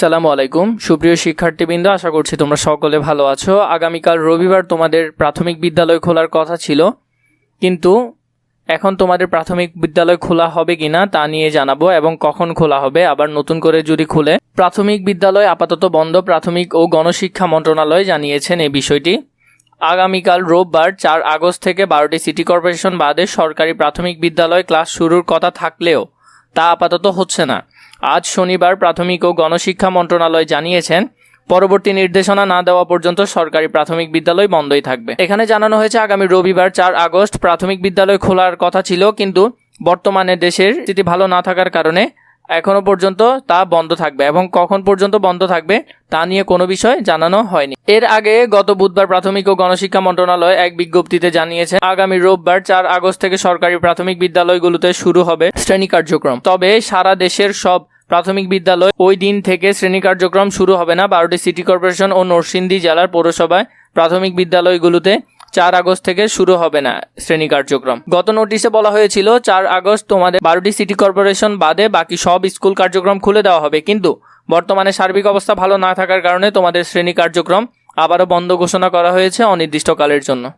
সালামু আলাইকুম। সুপ্রিয় শিক্ষার্থীবৃন্দ, আশা করছি তোমরা সকলে ভালো আছো। আগামীকাল রবিবার তোমাদের প্রাথমিক বিদ্যালয় খোলার কথা ছিল। কিন্তু এখন তোমাদের প্রাথমিক বিদ্যালয় খোলা হবে কিনা তা নিয়ে জানাব এবং কখন খোলা হবে, আবার নতুন করে যদি খুলে। প্রাথমিক বিদ্যালয় আপাতত বন্ধ, প্রাথমিক ও গণশিক্ষা মন্ত্রণালয় জানিয়েছেন এই বিষয়টি। আগামীকাল রোববার চার আগস্ট থেকে বারোটি সিটি কর্পোরেশন বাদে সরকারি প্রাথমিক বিদ্যালয় ক্লাস শুরুর কথা থাকলেও তা আপাতত হচ্ছে না। আজ শনিবার প্রাথমিক ও গণশিক্ষা মন্ত্রণালয় জানিয়েছেন, পরবর্তী নির্দেশনা না দেওয়া পর্যন্ত সরকারি প্রাথমিক বিদ্যালয় বন্ধই থাকবে। এখানে জানানো হয়েছে, আগামী রবিবার চার আগস্ট প্রাথমিক বিদ্যালয় খোলার কথা ছিল, কিন্তু বর্তমানে দেশের স্থিতি ভালো না থাকার কারণে এখনও পর্যন্ত তা বন্ধ থাকবে এবং কখন পর্যন্ত বন্ধ থাকবে তা নিয়ে কোনো বিষয় জানানো হয়নি। এর আগে গত বুধবার প্রাথমিক ও গণশিক্ষা মন্ত্রণালয় এক বিজ্ঞপ্তিতে জানিয়েছে, আগামী রোববার চার আগস্ট থেকে সরকারি প্রাথমিক বিদ্যালয়গুলোতে শুরু হবে শ্রেণি কার্যক্রম। তবে সারা দেশের সব প্রাথমিক বিদ্যালয় ওই দিন থেকে শ্রেণি কার্যক্রম শুরু হবে না। বারোটি সিটি কর্পোরেশন ও নরসিংদী জেলার পৌরসভায় প্রাথমিক বিদ্যালয়গুলোতে চার আগস্ট থেকে শুরু হবে না শ্রেণি কার্যক্রম। গত নোটিশে বলা হয়েছিল, চার আগস্ট তোমাদের বারোটি সিটি কর্পোরেশন বাদে বাকি সব স্কুল কার্যক্রম খুলে দেওয়া হবে। কিন্তু বর্তমানে সার্বিক অবস্থা ভালো না থাকার কারণে তোমাদের শ্রেণি কার্যক্রম আবারও বন্ধ ঘোষণা করা হয়েছে অনির্দিষ্টকালের জন্য।